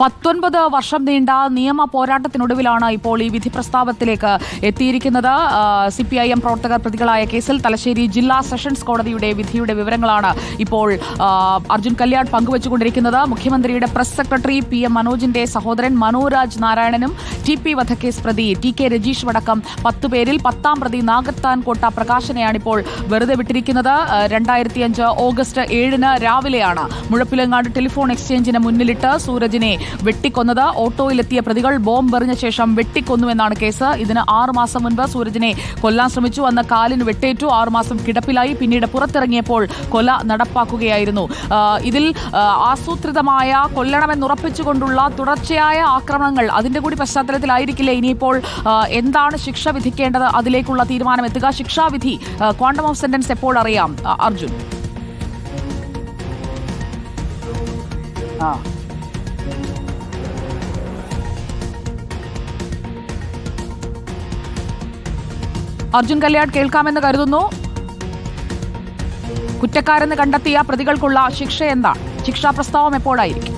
പത്തൊൻപത് വർഷം നീണ്ട നിയമ പോരാട്ടത്തിനൊടുവിലാണ് ഇപ്പോൾ ഈ വിധി പ്രസ്താവത്തിലേക്ക് എത്തിയിരിക്കുന്നത്. സി പി ഐ എം പ്രവർത്തകർ പ്രതികളായ കേസിൽ തലശ്ശേരി ജില്ലാ സെഷൻസ് കോടതിയുടെ വിധിയുടെ വിവരങ്ങളാണ് ഇപ്പോൾ അർജുൻ കല്യാൺ പങ്കുവച്ചുകൊണ്ടിരിക്കുന്നത്. മുഖ്യമന്ത്രിയുടെ പ്രസ് സെക്രട്ടറി പി എം മനോജിന്റെ സഹോദരൻ മനോരാജ് നാരായണനും ടി പി വധക്കേസ് പ്രതി ടി കെ രജീഷ് അടക്കം പത്ത് പേരിൽ പത്താം പ്രതി നാഗത്താൻ കോട്ട പ്രകാശനെയാണ് ഇപ്പോൾ വെറുതെ വിട്ടിരിക്കുന്നത്. രണ്ടായിരത്തി അഞ്ച് ഓഗസ്റ്റ് ഏഴിന് രാവിലെയാണ് മുഴപ്പിലങ്ങാട് ടെലിഫോൺ എക്സ്ചേഞ്ചിന് മുന്നിലിട്ട് സൂരജിനെ വെട്ടിക്കൊന്നത്. ഓട്ടോയിലെത്തിയ പ്രതികൾ ബോംബ് എറിഞ്ഞ ശേഷം വെട്ടിക്കൊന്നുവെന്നാണ് കേസ്. ഇതിന് ആറുമാസം മുൻപ് സൂരജിനെ കൊല്ലാൻ ശ്രമിച്ചു. അന്ന് കാലിന് വെട്ടേറ്റു. ആറുമാസം കിടപ്പിലായി. പിന്നീട് പുറത്തിറങ്ങിയപ്പോൾ കൊല നടപ്പാക്കുകയായിരുന്നു. ഇതിൽ ആസൂത്രിതമായ കൊല്ലണമെന്നുറപ്പിച്ചുകൊണ്ടുള്ള തുടർച്ചയായ ആക്രമണങ്ങൾ അതിന്റെ കൂടി പശ്ചാത്തലത്തിലായിരിക്കില്ലേ? ഇനിയിപ്പോൾ എന്താണ് ശിക്ഷ വിധിക്കേണ്ടത്? അതിലേക്കുള്ള തീരുമാനം എത്തുക. ശിക്ഷാവിധി ക്വാണ്ടം ഓഫ് സെന്റൻസ് എപ്പോൾ അറിയാം? അർജുൻ. ആ. അർജുൻ കല്യാൺ കേൾക്കാമെന്ന് കരുതുന്നു. കുറ്റക്കാരെന്ന് കണ്ടെത്തിയ പ്രതികൾക്കുള്ള ശിക്ഷ എന്താണ്? ശിക്ഷാ പ്രസ്താവം എപ്പോഴായിരിക്കും?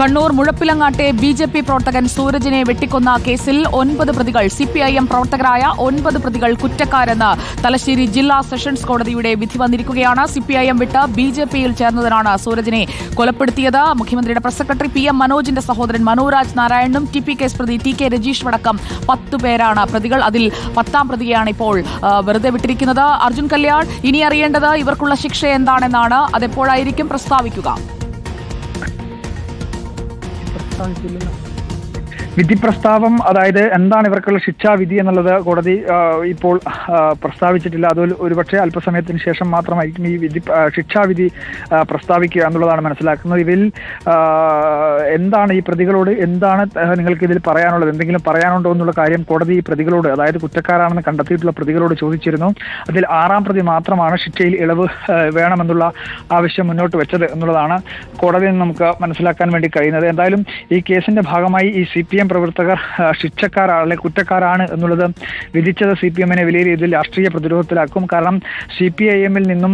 കണ്ണൂർ മുഴപ്പിലങ്ങാട്ടെ ബി ജെ പി പ്രവർത്തകൻ സൂരജിനെ വെട്ടിക്കൊന്ന കേസിൽ ഒൻപത് പ്രതികൾ സി പി ഐ എം പ്രവർത്തകരായ ഒൻപത് പ്രതികൾ കുറ്റക്കാരെന്ന് തലശ്ശേരി ജില്ലാ സെഷൻസ് കോടതിയുടെ വിധി വന്നിരിക്കുകയാണ്. സി പി ഐ എം വിട്ട് ബി ജെ പിയിൽ ചേർന്നതിനാണ് സൂരജിനെ കൊലപ്പെടുത്തിയത്. മുഖ്യമന്ത്രിയുടെ പ്രസ് സെക്രട്ടറി പി എം മനോജിന്റെ സഹോദരൻ മനോരാജ് നാരായണനും ടി പി കേസ് പ്രതി ടി കെ രജീഷ് അടക്കം പത്ത് പേരാണ് പ്രതികൾ. അതിൽ പത്താം പ്രതിയാണ് ഇപ്പോൾ വെറുതെ വിട്ടിരിക്കുന്നത്. അർജുൻ കല്യാൺ ഇനി അറിയേണ്ടത് ഇവർക്കുള്ള ശിക്ഷ എന്താണെന്നാണ്. അതെപ്പോഴായിരിക്കും പ്രസ്താവിക്കുക? 上一次 വിധി പ്രസ്താവം അതായത് എന്താണ് ഇവർക്കുള്ള ശിക്ഷാവിധി എന്നുള്ളത് കോടതി ഇപ്പോൾ പ്രസ്താവിച്ചിട്ടില്ല. അത് ഒരു- ഒരുപക്ഷെ അല്പസമയത്തിന് ശേഷം മാത്രമായിരിക്കും ഈ വിധി ശിക്ഷാവിധി പ്രസ്താവിക്കുക എന്നുള്ളതാണ് മനസ്സിലാക്കുന്നത്. ഇതിൽ എന്താണ് ഈ പ്രതികളോട് എന്താണ് നിങ്ങൾക്ക് ഇതിൽ പറയാനുള്ളത്? എന്തെങ്കിലും പറയാനുണ്ടോ എന്നുള്ള കാര്യം കോടതി ഈ പ്രതികളോട് അതായത് കുറ്റക്കാരാണെന്ന് കണ്ടെത്തിയിട്ടുള്ള പ്രതികളോട് ചോദിച്ചിരുന്നു. അതിൽ ആറാം പ്രതി മാത്രമാണ് ശിക്ഷയിൽ ഇളവ് വേണമെന്നുള്ള ആവശ്യം മുന്നോട്ട് വെച്ചത് എന്നുള്ളതാണ് കോടതിയിൽ നമുക്ക് മനസ്സിലാക്കാൻ വേണ്ടി കഴിയുന്നത്. എന്തായാലും ഈ കേസിന്റെ ഭാഗമായി ഈ സി പി എം പ്രവർത്തകർ ശിക്ഷക്കാരാണ് കുറ്റക്കാരാണ് എന്നുള്ളത് വിധിച്ചത് സി പി എമ്മിനെ വലിയ രാഷ്ട്രീയ പ്രതിരോധത്തിലാക്കും. കാരണം സി പി ഐ എമ്മിൽ നിന്നും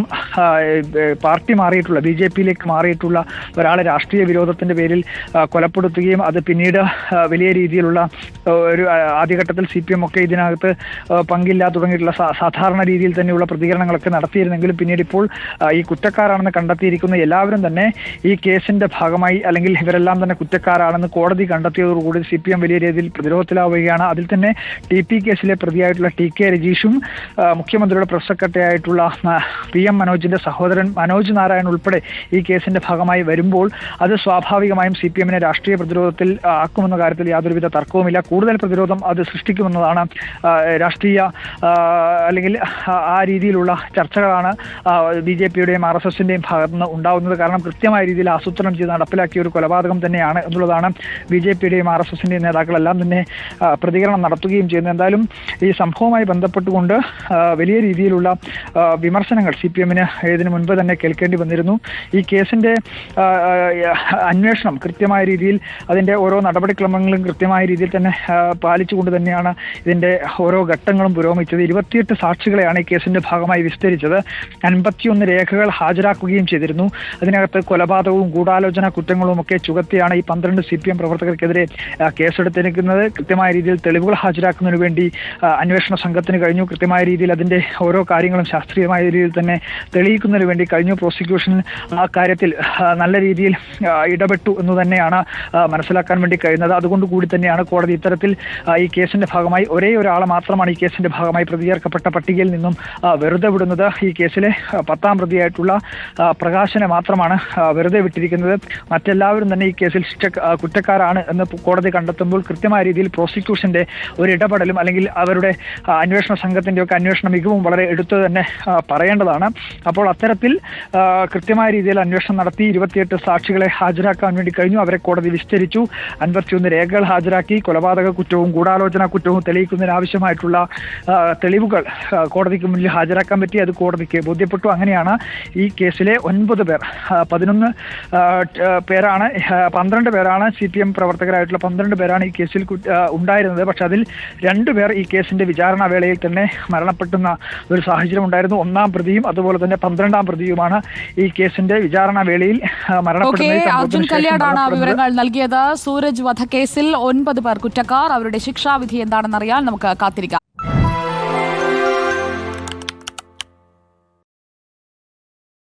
പാർട്ടി മാറിയിട്ടുള്ള ബി ജെ പിയിലേക്ക് മാറിയിട്ടുള്ള ഒരാളെ രാഷ്ട്രീയ വിരോധത്തിന്റെ പേരിൽ കൊലപ്പെടുത്തുകയും അത് പിന്നീട് വലിയ രീതിയിലുള്ള ഒരു ആദ്യഘട്ടത്തിൽ സി പി എം ഒക്കെ ഇതിനകത്ത് പങ്കില്ല തുടങ്ങിയിട്ടുള്ള സാധാരണ രീതിയിൽ തന്നെയുള്ള പ്രതികരണങ്ങളൊക്കെ നടത്തിയിരുന്നെങ്കിലും പിന്നീട് ഇപ്പോൾ ഈ കുറ്റക്കാരാണെന്ന് കണ്ടെത്തിയിരിക്കുന്ന എല്ലാവരും തന്നെ ഈ കേസിന്റെ ഭാഗമായി അല്ലെങ്കിൽ ഇവരെല്ലാം തന്നെ കുറ്റക്കാരാണെന്ന് കോടതി കണ്ടെത്തിയതോടുകൂടി സി പി എം വലിയ രീതിയിൽ പ്രതിരോധത്തിലാവുകയാണ്. അതിൽ തന്നെ ടി പി കേസിലെ പ്രതിയായിട്ടുള്ള ടി കെ രജീഷും മുഖ്യമന്ത്രിയുടെ പ്രസ് സെക്രട്ടറി ആയിട്ടുള്ള പി എം മനോജിന്റെ സഹോദരൻ മനോജ് നാരായൺ ഉൾപ്പെടെ ഈ കേസിന്റെ ഭാഗമായി വരുമ്പോൾ അത് സ്വാഭാവികമായും സി പി എമ്മിനെ രാഷ്ട്രീയ പ്രതിരോധത്തിൽ ആക്കുമെന്ന കാര്യത്തിൽ യാതൊരുവിധ തർക്കവുമില്ല. കൂടുതൽ പ്രതിരോധം അത് സൃഷ്ടിക്കുമെന്നതാണ് രാഷ്ട്രീയ അല്ലെങ്കിൽ ആ- രീതിയിലുള്ള ചർച്ചകളാണ് ബി ജെ പിയുടെയും ആർ എസ് എസിന്റെയും ഭാഗത്തു നിന്ന് ഉണ്ടാവുന്നത്. കാരണം കൃത്യമായ രീതിയിൽ ആസൂത്രണം ചെയ്ത് നടപ്പിലാക്കിയ ഒരു കൊലപാതകം തന്നെയാണ് എന്നുള്ളതാണ് ബി ജെ പിയുടെയും ആർ എസ് എസിന്റെയും നേതാക്കളെല്ലാം തന്നെ പ്രതികരണം നടത്തുകയും ചെയ്യുന്നു. എന്തായാലും ഈ സംഭവവുമായി ബന്ധപ്പെട്ടുകൊണ്ട് വലിയ രീതിയിലുള്ള വിമർശനങ്ങൾ സി പി എമ്മിന് ഇതിനു മുൻപ് തന്നെ കേൾക്കേണ്ടി വന്നിരുന്നു. ഈ ആ, അന്വേഷണം കൃത്യമായ രീതിയിൽ അതിന്റെ ഓരോ നടപടിക്രമങ്ങളും കൃത്യമായ രീതിയിൽ തന്നെ പാലിച്ചുകൊണ്ട് തന്നെയാണ് ഇതിന്റെ ഓരോ ഘട്ടങ്ങളും പുരോഗമിച്ചത്. ഇരുപത്തിയെട്ട് സാക്ഷികളെയാണ് ഈ കേസിന്റെ ഭാഗമായി വിസ്തരിച്ചത്. അൻപത്തിയൊന്ന് രേഖകൾ ഹാജരാക്കുകയും ചെയ്തിരുന്നു. അതിനകത്ത് കൊലപാതകവും ഗൂഢാലോചന കുറ്റങ്ങളും ഒക്കെ ചുകത്തിയാണ് ഈ പന്ത്രണ്ട് സി പി എം പ്രവർത്തകർക്കെതിരെ കേസെടുത്തിരിക്കുന്നത് കൃത്യമായ രീതിയിൽ തെളിവുകൾ ഹാജരാക്കുന്നതിന് വേണ്ടി അന്വേഷണ സംഘത്തിന് കഴിഞ്ഞു. കൃത്യമായ രീതിയിൽ അതിന്റെ ഓരോ കാര്യങ്ങളും ശാസ്ത്രീയമായ രീതിയിൽ തന്നെ തെളിയിക്കുന്നതിന് വേണ്ടി കഴിഞ്ഞു. പ്രോസിക്യൂഷൻ ആ കാര്യത്തിൽ നല്ല രീതിയിൽ ഇടപെട്ടു എന്ന് തന്നെയാണ് മനസ്സിലാക്കാൻ വേണ്ടി കഴിയുന്നത്. അതുകൊണ്ട് കൂടി തന്നെയാണ് കോടതി ഇത്തരത്തിൽ ഈ കേസിന്റെ ഭാഗമായി ഒരേ ഒരാളെ മാത്രമാണ് ഈ കേസിന്റെ ഭാഗമായി പ്രതി ചേർക്കപ്പെട്ട പട്ടികയിൽ നിന്നും വെറുതെ വിടുന്നത്. ഈ കേസിലെ പത്താം പ്രതിയായിട്ടുള്ള പ്രകാശനെ മാത്രമാണ് വെറുതെ വിട്ടിരിക്കുന്നത്. മറ്റെല്ലാവരും തന്നെ ഈ കേസിൽ കുറ്റക്കാരാണ് എന്ന് കോടതി കണ്ടെത്തുമ്പോൾ കൃത്യമായ രീതിയിൽ പ്രോസിക്യൂഷന്റെ ഒരു ഇടപെടലും അല്ലെങ്കിൽ അവരുടെ അന്വേഷണ സംഘത്തിന്റെ ഒക്കെ അന്വേഷണ മികവും വളരെ എടുത്തു തന്നെ പറയേണ്ടതാണ്. അപ്പോൾ അത്തരത്തിൽ കൃത്യമായ രീതിയിൽ അന്വേഷണം നടത്തി ഇരുപത്തിയെട്ട് സാക്ഷികളെ ഹാജരാക്കാൻ വേണ്ടി കഴിഞ്ഞു. അവരെ കോടതി വിസ്തരിച്ചു. അൻപത്തിയൊന്ന് രേഖകൾ ഹാജരാക്കി. കൊലപാതക കുറ്റവും ഗൂഢാലോചന കുറ്റവും തെളിയിക്കുന്നതിന് ആവശ്യമായിട്ടുള്ള തെളിവുകൾ കോടതിക്ക് മുന്നിൽ ഹാജരാക്കാൻ പറ്റി. അത് കോടതിക്ക് ബോധ്യപ്പെട്ടു. അങ്ങനെയാണ് ഈ കേസിലെ ഒൻപത് പേർ പതിനൊന്ന് പേരാണ് പന്ത്രണ്ട് പേരാണ് സി പി എം പ്രവർത്തകരായിട്ടുള്ള പന്ത്രണ്ട് പേരാണ് ഈ കേസിൽ ഉണ്ടായിരുന്നത്. പക്ഷെ അതിൽ രണ്ടുപേർ ഈ കേസിന്റെ വിചാരണ വേളയിൽ തന്നെ മരണപ്പെട്ടുന്ന ഒരു സാഹചര്യം ഉണ്ടായിരുന്നു. ഒന്നാം പ്രതിയും അതുപോലെ തന്നെ പന്ത്രണ്ടാം പ്രതിയുമാണ് ഈ കേസിന്റെ വിചാരണ വേളയിൽ അർജുൻ കല്യാടാണ്. വിവരങ്ങൾ നൽകിയത്. സൂരജ് വധക്കേസിൽ ഒൻപത് പേർ കുറ്റക്കാർ. അവരുടെ ശിക്ഷാവിധി എന്താണെന്നറിയാൻ നമുക്ക് കാത്തിരിക്കാം.